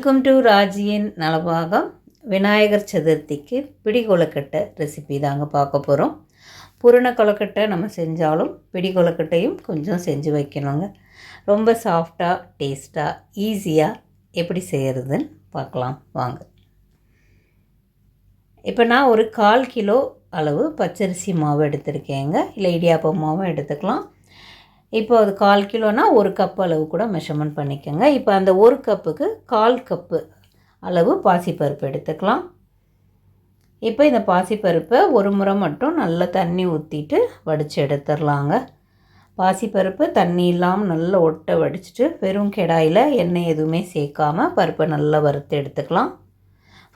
Welcome to ராஜியின் நலபாகம் விநாயகர் சதுர்த்திக்கு பிடி கொழுக்கட்டை ரெசிபி தாங்க பார்க்க போகிறோம் பூரண கொலக்கட்டை நம்ம செஞ்சாலும் பிடி கொழுக்கட்டையும் கொஞ்சம் செஞ்சு வைக்கணுங்க. ரொம்ப சாஃப்டாக டேஸ்ட்டாக ஈஸியாக எப்படி செய்கிறதுன்னு பார்க்கலாம். வாங்க. இப்போ நான் ஒரு கால் கிலோ அளவு பச்சரிசி மாவு எடுத்திருக்கேங்க. இல்லை இடியாப்பம் மாவும் எடுத்துக்கலாம். இப்போ அது கால் கிலோனா ஒரு கப் அளவு கூட மெஷர்மெண்ட் பண்ணிக்கோங்க. இப்போ அந்த ஒரு கப்புக்கு கால் கப்பு அளவு பாசிப்பருப்பு எடுத்துக்கலாம். இப்போ இந்த பாசிப்பருப்பை ஒரு முறை மட்டும் நல்லா தண்ணி ஊற்றிட்டு வடித்து எடுத்துடலாங்க. பாசிப்பருப்பு தண்ணி இல்லாமல் நல்லா ஒட்டை வடிச்சிட்டு வெறும் கெடாயில் எண்ணெய் எதுவுமே சேர்க்காம பருப்பை நல்லா வறுத்து எடுத்துக்கலாம்.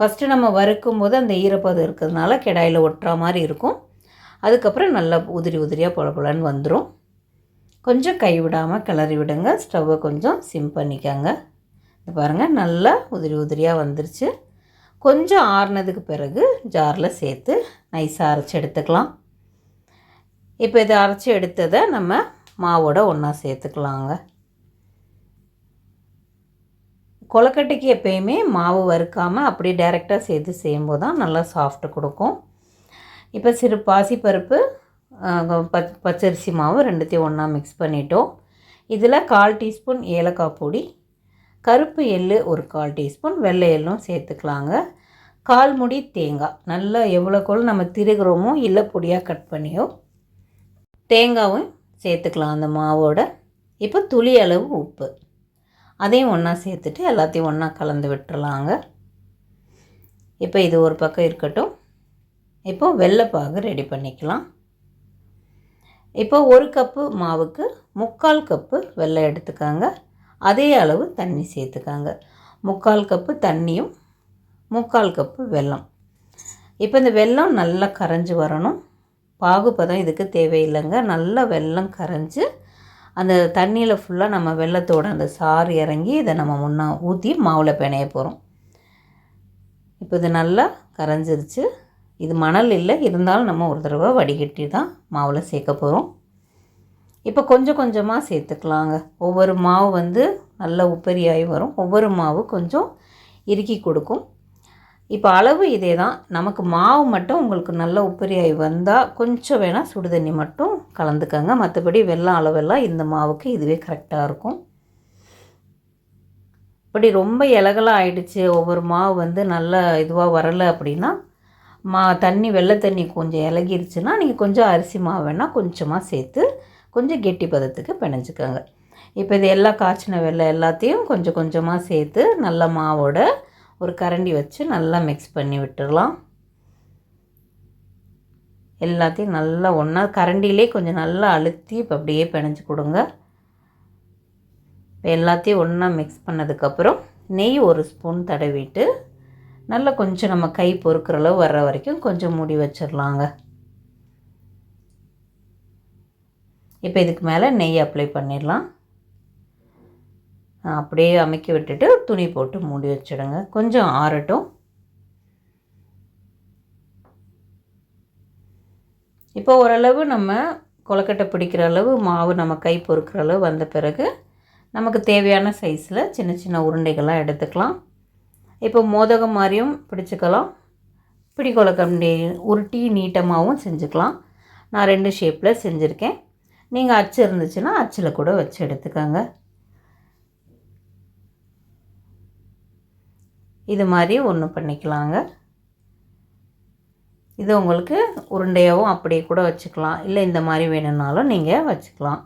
ஃபஸ்ட்டு நம்ம வறுக்கும் போது அந்த ஈரப்பதம் இருக்கிறதுனால கெடாயில் ஒட்டுற மாதிரி இருக்கும். அதுக்கப்புறம் நல்லா உதிரி உதிரியாக பொல பொலன்னு வந்துடும் கொஞ்சம் கைவிடாமல் கிளறி விடுங்க. ஸ்டவ்வை கொஞ்சம் சிம் பண்ணிக்கோங்க. இது பாருங்கள் நல்லா உதிரி உதிரியாக வந்துருச்சு. கொஞ்சம் ஆறுனதுக்கு பிறகு ஜாரில் சேர்த்து நைஸாக அரைச்சி எடுத்துக்கலாம். இப்போ இதை அரைச்சி எடுத்ததை நம்ம மாவோட ஒன்றா சேர்த்துக்கலாங்க. கொலக்கட்டைக்கு எப்பயுமே மாவு வறுக்காமல் அப்படியே டைரெக்டாக சேர்த்து செய்யும்போது தான் நல்லா சாஃப்ட்டு கொடுக்கும். இப்போ சிறு பாசிப்பருப்பு பச் பச்சரிசி மாவு ரெண்டுத்தையும் ஒன்றா மிக்ஸ் பண்ணிட்டோம். இதில் கால் டீஸ்பூன் ஏலக்காய் பொடி கருப்பு எள் ஒரு கால் டீஸ்பூன் வெள்ளை எள்ளும் சேர்த்துக்கலாங்க. கால் முடி தேங்காய். நல்லா எவ்வளோக்கோள் நம்ம திருகிறோமோ இல்லை பொடியாக கட் பண்ணியோ தேங்காவும் சேர்த்துக்கலாம் அந்த மாவோட. இப்போ துளி அளவு உப்பு. அதையும் ஒன்றா சேர்த்துட்டு எல்லாத்தையும் ஒன்றா கலந்து விட்டுறலாங்க. இப்போ இது ஒரு பக்கம் இருக்கட்டும். இப்போ வெள்ளைப்பாகு ரெடி பண்ணிக்கலாம். இப்போ ஒரு கப்பு மாவுக்கு முக்கால் கப்பு வெள்ளம் எடுத்துக்காங்க. அதே அளவு தண்ணி சேர்த்துக்காங்க. முக்கால் கப்பு தண்ணியும் முக்கால் கப்பு வெல்லம். இப்போ இந்த வெல்லம் நல்லா கரைஞ்சி வரணும். பாகுபதம் இதுக்கு தேவையில்லைங்க. நல்லா வெல்லம் கரைஞ்சி அந்த தண்ணியில் ஃபுல்லாக நம்ம வெள்ளத்தோட அந்த சாறு இறங்கி இதை நம்ம முன்னா ஊற்றி மாவில் பிணைய போகிறோம் இப்போ இது நல்லா கரைஞ்சிருச்சு. இது மணல் இல்லை இருந்தாலும் நம்ம ஒரு தடவை வடிகட்டி தான் மாவில் சேர்க்க போகிறோம் இப்போ கொஞ்சம் கொஞ்சமாக சேர்த்துக்கலாங்க. ஒவ்வொரு மாவு வந்து நல்ல உப்பரியாகி வரும். ஒவ்வொரு மாவு கொஞ்சம் இறுக்கி கொடுக்கும். இப்போ அளவு இதே தான். நமக்கு மாவு மட்டும் உங்களுக்கு நல்ல உப்பரியாகி வந்தால் கொஞ்சம் வேணால் சுடுதண்ணி மட்டும் கலந்துக்கங்க. மற்றபடி வெள்ளம் அளவெல்லாம் இந்த மாவுக்கு இதுவே கரெக்டாக இருக்கும். இப்படி ரொம்ப இலகலாக ஆயிடுச்சு. ஒவ்வொரு மாவு வந்து நல்ல இதுவாக வரலை அப்படின்னா மா தண்ணி வெள்ளை தண்ணி கொஞ்சம் இலகிருச்சுன்னா நீங்கள் கொஞ்சம் அரிசி மாவு வேணால் கொஞ்சமாக சேர்த்து கொஞ்சம் கெட்டி பதத்துக்கு பிணைஞ்சிக்கோங்க. இப்போ இது எல்லா காய்ச்சின வெள்ளை எல்லாத்தையும் கொஞ்சம் கொஞ்சமாக சேர்த்து நல்ல மாவோட ஒரு கரண்டி வச்சு நல்லா மிக்ஸ் பண்ணி விட்டுடலாம். எல்லாத்தையும் நல்லா ஒன்றா கரண்டிலே கொஞ்சம் நல்லா அழுத்தி இப்போ அப்படியே பிணைஞ்சு கொடுங்க. இப்போ எல்லாத்தையும் ஒன்றா மிக்ஸ் பண்ணதுக்கப்புறம் நெய் ஒரு ஸ்பூன் தடவிட்டு நல்லா கொஞ்சம் நம்ம கை பொறுக்கிற அளவு வர்ற வரைக்கும் கொஞ்சம் மூடி வச்சிடலாங்க இப்போ இதுக்கு மேலே நெய் அப்ளை பண்ணிடலாம் அப்படியே அமைக்க விட்டுட்டு துணி போட்டு மூடி வச்சிடுங்க. கொஞ்சம் ஆறட்டும். இப்போ ஓரளவு நம்ம கொலக்கட்டை பிடிக்கிற அளவு மாவு நம்ம கை பொறுக்கிற அளவு வந்த பிறகு நமக்கு தேவையான சைஸில் சின்ன சின்ன உருண்டைகள்லாம் எடுத்துக்கலாம். இப்போ மோதகம் மாதிரியும் பிடிச்சிக்கலாம். பிடி கொலக்கண்டி உருட்டி நீட்டமாகவும் செஞ்சுக்கலாம். நான் ரெண்டு ஷேப்பில் செஞ்சுருக்கேன். நீங்கள் அச்சு இருந்துச்சுன்னா அச்சில் கூட வச்சு எடுத்துக்கோங்க. இது மாதிரி ஒன்று பண்ணிக்கலாங்க. இது உங்களுக்கு உருண்டையாகவும் அப்படியே கூட வச்சுக்கலாம். இல்லை இந்த மாதிரி வேணும்னாலும் நீங்கள் வச்சுக்கலாம்.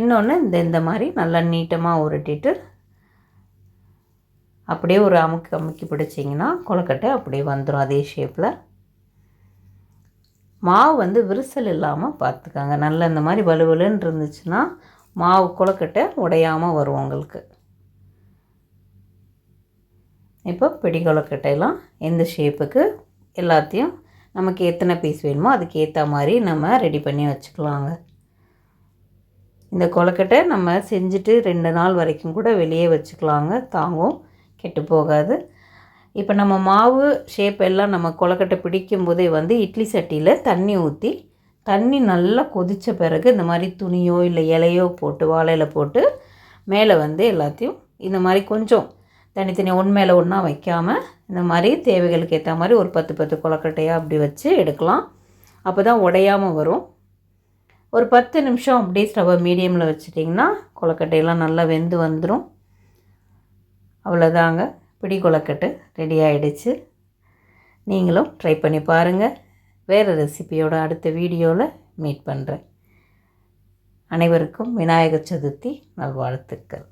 இன்னொன்று இந்த இந்த மாதிரி நல்லா நீட்டமாக உருட்டிட்டு அப்படியே ஒரு அமுக்கி அமுக்கி பிடிச்சிங்கன்னா கொழுக்கட்டை அப்படியே வந்துடும் அதே ஷேப்பில் மாவு வந்து விரிசல் இல்லாமல் பார்த்துக்கோங்க. நல்ல இந்த மாதிரி வலுவலுன்னு இருந்துச்சுன்னா மாவு கொழுக்கட்டை உடையாமல் வரும் உங்களுக்கு. இப்போ பிடி கொழுக்கட்டையெல்லாம் எந்த ஷேப்புக்கு எல்லாத்தையும் நமக்கு எத்தனை பீஸ் வேணுமோ அதுக்கு ஏற்ற மாதிரி நம்ம ரெடி பண்ணி வச்சுக்கலாங்க. இந்த கொழுக்கட்டை நம்ம செஞ்சுட்டு ரெண்டு நாள் வரைக்கும் கூட வெளியே வச்சுக்கலாங்க. தாங்கும். கெட்டு போகாது இப்போ நம்ம மாவு ஷேப் எல்லாம் நம்ம கொலக்கட்டை பிடிக்கும் போதே வந்து இட்லி சட்டியில் தண்ணி ஊற்றி தண்ணி நல்லா கொதித்த பிறகு இந்த மாதிரி துணியோ இல்லை இலையோ போட்டு வாழையில் போட்டு மேலே வந்து எல்லாத்தையும் இந்த மாதிரி கொஞ்சம் தனித்தனி ஒன்று மேலே ஒன்றா வைக்காமல் இந்த மாதிரி தேவைகளுக்கு ஏற்ற மாதிரி ஒரு பத்து பத்து கொலக்கட்டையாக அப்படி வச்சு எடுக்கலாம். அப்போ தான் உடையாமல் வரும். ஒரு பத்து நிமிஷம் அப்படியே ஸ்டவ்வை மீடியமில் வச்சுட்டிங்கன்னா கொலக்கட்டையெல்லாம் நல்லா வெந்து வந்துடும் அவ்வளோதாங்க. பிடி கொலக்கட்டு ரெடி ஆகிடுச்சு நீங்களும் ட்ரை பண்ணி பாருங்கள் வேறு ரெசிபியோட அடுத்த வீடியோவில் மீட் பண்ணுறேன் அனைவருக்கும் விநாயகர் சதுர்த்தி நல்வாழ்த்துக்கள்.